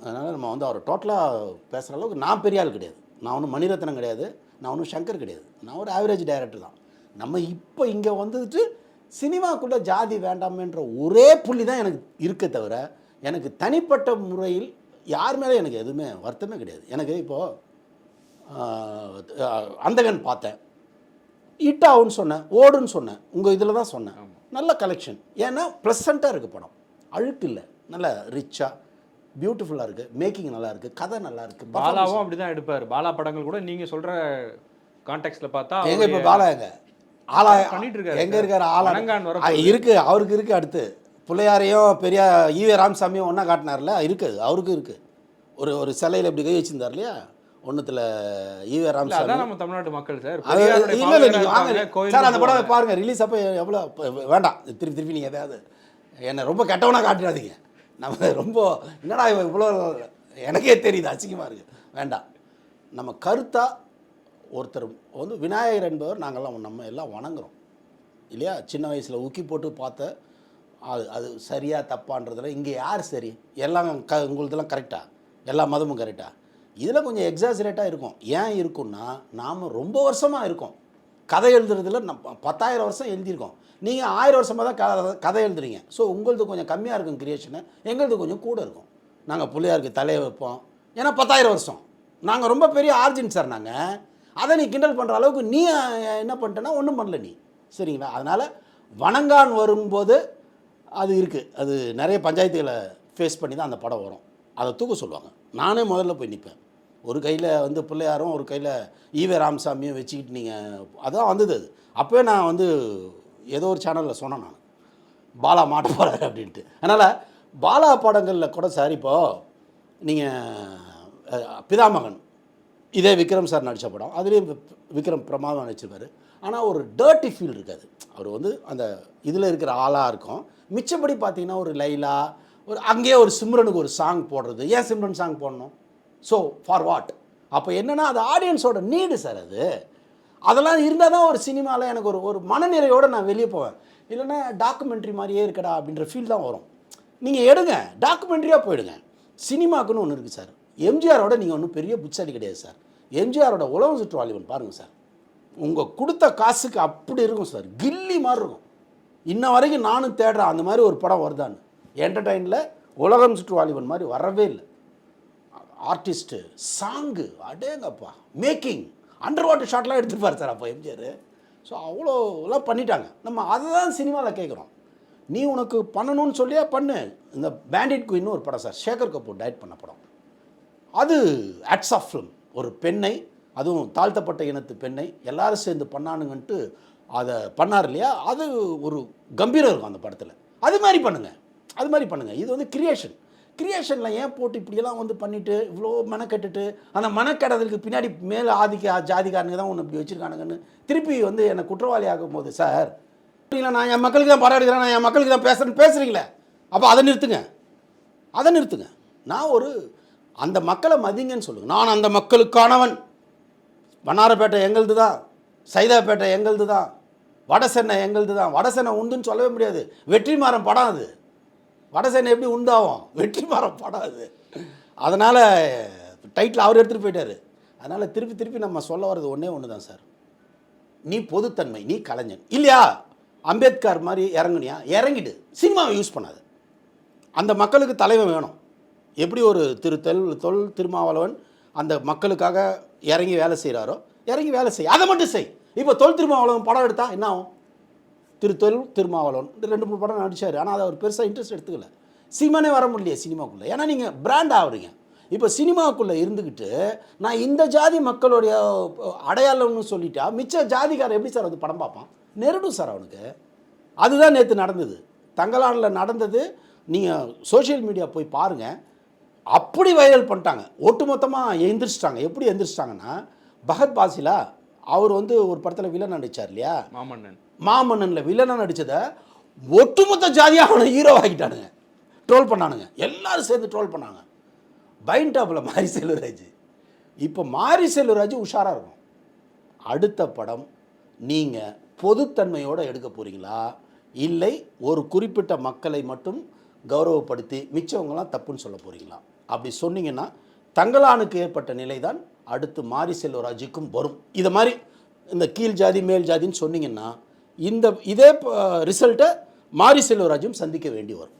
அதனால் நம்ம வந்து அவர் டோட்டலாக பேசுகிற அளவுக்கு நான் பெரிய ஆள் கிடையாது. நான் ஒன்றும் மணிரத்னம் கிடையாது. நான் ஒன்றும் சங்கர் கிடையாது. நான் ஒரு ஆவரேஜ் டைரக்டர் தான். நம்ம இப்போ இங்கே வந்துட்டு சினிமாக்குள்ளே ஜாதி வேண்டாமேன்ற ஒரே புள்ளி தான் எனக்கு இருக்க தவிர எனக்கு தனிப்பட்ட முறையில் யார் மேலே எனக்கு எதுவுமே வருத்தமே கிடையாது. எனக்கு இப்போது அந்தகன் பார்த்தேன். ஹிட் ஆகும்னு சொன்னேன் ஓடுன்னு சொன்னேன் உங்கள் இதில் தான் சொன்னேன். நல்ல கலெக்ஷன் ஏன்னா ப்ளசண்ட்டாக இருக்குது படம். அழுக்கு இல்லை. நல்ல ரிச்சாக பியூட்டிஃபுல்லாக இருக்குது மேக்கிங் நல்லா இருக்குது கதை நல்லா இருக்குது பாலாவும் அப்படிதான் எடுப்பாரு. பாலா படங்கள் கூட நீங்க சொல்ற கான்டெக்ட்ல பார்த்தா எங்க இப்போ பாலா எங்க? ஆளா பண்ணிட்டு இருக்காரு எங்க. இருக்காரு? ஆளா இருக்கு. அவருக்கு இருக்கு அடுத்து. பிள்ளையாரையும் பெரிய ஈவே ராமசாமியும் ஒன்றா காட்டினார்ல. இருக்குது அவருக்கு இருக்கு. ஒரு ஒரு சிலையில் இப்படி கை வச்சிருந்தார் இல்லையா? ஒன்றுத்தில் ஈவே ராமசாமி. நம்ம தமிழ்நாட்டு மக்கள் சார். இல்லை இல்லை நீங்கள் வாங்க. அந்த படம். பாருங்க. ரிலீஸ் அப்போ எவ்வளோ வேண்டாம். திருப்பி திருப்பி நீங்கள் எதாவது என்னை ரொம்ப கெட்டவனா காட்டிடாதீங்க. நம்ம ரொம்ப என்னடா இவ்வளோ எனக்கே தெரியுது. அசிங்கமாக இருக்குது வேண்டாம். நம்ம கருத்தாக ஒருத்தர் வந்து விநாயகர் என்பவர் நாங்கள்லாம் நம்ம எல்லாம் வணங்குறோம். இல்லையா? சின்ன வயசில் உக்கி போட்டு பார்த்த அது அது சரியாக தப்பான்றதுல இங்கே யார் சரி? எல்லாம் க உங்களுதெல்லாம் கரெக்டாக எல்லா மதமும் கரெக்டாக இதில் கொஞ்சம் எக்ஸாசரேட்டாக இருக்கும். ஏன் இருக்கும்னா நாம் ரொம்ப வருஷமாக இருக்கோம். கதை எழுதுறதுல நம் பத்தாயிரம் வருஷம் எழுதியிருக்கோம். நீங்கள் ஆயிரம் வருஷமாக தான் கதை கதை எழுதுறீங்க. ஸோ உங்களது கொஞ்சம் கம்மியாக இருக்கும் கிரியேஷனு எங்களது கொஞ்சம் கூட இருக்கும். நாங்கள் பிள்ளையாருக்கு தலையை வைப்போம். ஏன்னா பத்தாயிரம் வருஷம். நாங்கள் ரொம்ப பெரிய ஆர்ஜின் சார் நாங்கள் அதை நீ கிண்டல் பண்ணுற அளவுக்கு நீ என்ன பண்ணிட்டேன்னா ஒன்றும் பண்ணல நீ. சரிங்களா? அதனால் வணங்கான் வரும்போது அது இருக்குது அது நிறைய பஞ்சாயத்துகளை ஃபேஸ் பண்ணி தான் அந்த படம் வரும். அதை தூக்க சொல்லுவாங்க. நானே முதல்ல போய் நிற்பேன் ஒரு கையில் வந்து பிள்ளையாரும் ஒரு கையில் ஈவே ராமசாமியும் வச்சுக்கிட்டு நீங்கள் அதான் வந்தது அது. அப்போவே நான் வந்து ஏதோ ஒரு சேனலில் சொன்னேன் நான். பாலா மாட்ட போகிறாரு அப்படின்ட்டு. அதனால் பாலா படங்களில் கூட சார் இப்போது நீங்கள் பிதாமகன் இதே விக்ரம் சார் நடித்த படம். அதுலேயும் விக்ரம் பிரமாதம் நடிச்சிருப்பார். ஆனால் ஒரு டர்ட்டி ஃபீல் இருக்காது. அவர் வந்து அந்த இதில் இருக்கிற ஆளாக இருக்கும். மிச்சப்படி பார்த்தீங்கன்னா ஒரு லைலா ஒரு அங்கேயே ஒரு சிம்ரனுக்கு ஒரு சாங் போடுறது. ஏன் சிம்ரன் சாங் போடணும்? ஸோ ஃபார் வாட் அப்போ என்னென்னா அது ஆடியன்ஸோட நீடு சார் அது. அதெல்லாம் இருந்தால் தான் ஒரு சினிமாவில் எனக்கு ஒரு ஒரு மனநிறையோடு நான் வெளியே போவேன். இல்லைன்னா டாக்குமெண்ட்ரி மாதிரியே இருக்கடா அப்படின்ற ஃபீல் தான் வரும். நீங்கள் எடுங்க. டாக்குமெண்ட்ரியாக போயிடுங்க. சினிமாக்குன்னு ஒன்று இருக்குது சார். எம்ஜிஆரோட நீங்கள் ஒன்றும் பெரிய புச்சாலி கிடையாது சார். எம்ஜிஆரோட உலகம் சுற்று வாலிபன் பாருங்கள் சார். உங்கள் கொடுத்த காசுக்கு அப்படி இருக்கும் சார். கில்லி மாதிரி இருக்கும். இன்ன வரைக்கும் நானும் தேடுறேன் அந்த மாதிரி ஒரு படம் வருதான்னு. என்டர்டைனில் உலகம் சுற்று வாலிபன் மாதிரி வரவே இல்லை. ஆர்டிஸ்ட்டு சாங்கு அடேங்கப்பா. மேக்கிங் அண்டர் வாட்டர் ஷாட்லாம் எடுத்துருப்பார் சார் அப்போ எம்ஜிஆர். ஸோ அவ்வளோலாம் பண்ணிட்டாங்க. நம்ம அதை தான் சினிமாவில் கேட்குறோம் நீ உனக்கு பண்ணணும்னு சொல்லியே பண்ணு. இந்த பேண்டிட் குயின்னு ஒரு படம் சார். சேகர் கபூர் டயட் பண்ண படம். அது ஆட்ஸ் ஆஃப் ஃபிலிம் ஒரு பெண்ணை அதுவும் தாழ்த்தப்பட்ட இனத்து பெண்ணை எல்லாரும் சேர்ந்து பண்ணானுங்கன்ட்டு அதை பண்ணார் இல்லையா? அது ஒரு கம்பீரம் இருக்கும் அந்த படத்தில். அது மாதிரி பண்ணுங்கள் அது மாதிரி பண்ணுங்கள் இது வந்து கிரியேஷன் கிரியேஷனில் ஏன் போட்டு இப்படியெல்லாம் வந்து பண்ணிவிட்டு இவ்வளோ மெனக்கெட்டுட்டு அந்த மெனக்கெட்டதுக்கு பின்னாடி மேலே ஆதிக்க ஜாதிக்காரனுங்க தான் ஒன்று இப்படி வச்சுருக்கானுங்கன்னு திருப்பி வந்து என்னை குற்றவாளி ஆகும் போது சார் அப்படிங்களா நான் என் மக்களுக்கு தான் படம் எடுக்கிறேன் நான் என் மக்களுக்கு தான் பேசுகிறேன்னு பேசுகிறீங்களே அப்போ அதை நிறுத்துங்க. அதை நிறுத்துங்க. நான் ஒரு அந்த மக்களை மதிங்கன்னு சொல்லுங்க. நான் அந்த மக்களுக்கானவன். வண்ணாரப்பேட்டை எங்களது தான் சைதாப்பேட்டை எங்களது தான் வடசென்னை எங்களுது தான் வடசென்னை உண்டுன்னு சொல்லவே முடியாது. வெற்றிமாறன் படம் அது. வடசென்னை எப்படி உண்டாகும்? வெற்றிமாறன் படம் அது. அதனால் டைட்டில் அவர் எடுத்துகிட்டு போயிட்டாரு. அதனால் திருப்பி திருப்பி நம்ம சொல்ல வர்றது ஒன்றே ஒன்று தான் சார். நீ பொதுத்தன்மை நீ கலைஞன். இல்லையா? அம்பேத்கர் மாதிரி இறங்குனியா? இறங்கிடு சினிமாவை யூஸ் பண்ணாது. அந்த மக்களுக்கு தலைவன் வேணும். எப்படி ஒரு திரு தெல் தொல் திருமாவளவன் அந்த மக்களுக்காக இறங்கி வேலை செய்கிறாரோ இறங்கி வேலை செய். அதை மட்டும் செய். இப்போ தொல் திருமாவளவன் படம் எடுத்தா என்ன ஆகும்? திரு தொல் திருமாவளவன். இந்த ரெண்டு மூணு படம் நடித்தார் ஆனால் அதை அவர் பெருசாக இன்ட்ரெஸ்ட் எடுத்துக்கல. சினிமானே வர முடியல சினிமாக்குள்ளே. ஏன்னா நீங்கள் பிராண்ட் ஆகுறீங்க இப்போ சினிமாக்குள்ளே இருந்துக்கிட்டு நான் இந்த ஜாதி மக்களுடைய அடையாளம்னு சொல்லிட்டா மிச்ச ஜாதிக்காரன் எப்படி சார் வந்து படம் பார்ப்பான்? நெருடும் சார் அவனுக்கு. அதுதான் நேற்று நடந்தது. தங்கலானில் நடந்தது. நீங்கள் சோஷியல் மீடியா போய் பாருங்கள் அப்படி வைரல் பண்ணிட்டாங்க. ஒட்டுமொத்தமாக எந்திரிச்சிட்டாங்க. எப்படி எந்திரிச்சிட்டாங்கன்னா பகத் பாசிலா அவர் வந்து ஒரு படத்தில் வில்லன் நடிச்சார் இல்லையா? மாமன்னன். மாமன்னனில் வில்லனாக நடித்ததை ஒட்டுமொத்த ஜாதியாக அவனை ஹீரோ ஆக்கிட்டானுங்க. ட்ரோல் பண்ணானுங்க. எல்லாரும் சேர்ந்து ட்ரோல் பண்ணாங்க. பைன்டாப்பில் மாரி செல்வராஜ். இப்போ மாரி செல்வராஜ் உஷாராக இருக்கும் அடுத்த படம் நீங்கள் பொதுத்தன்மையோடு எடுக்க போகிறீங்களா இல்லை ஒரு குறிப்பிட்ட மக்களை மட்டும் கௌரவப்படுத்தி மிச்சவங்களாம் தப்புன்னு சொல்ல போகிறீங்களா அப்படி சொன்னீங்கன்னா தங்களானுக்கு ஏற்பட்ட நிலை தான் அடுத்து மாரி செல்வராஜுக்கும் வரும். இதை மாதிரி இந்த கீழ் ஜாதி மேல் ஜாதின்னு சொன்னீங்கன்னா இந்த இதே ரிசல்ட்டை மாரி செல்வராஜும் சந்திக்க வேண்டி வரும்.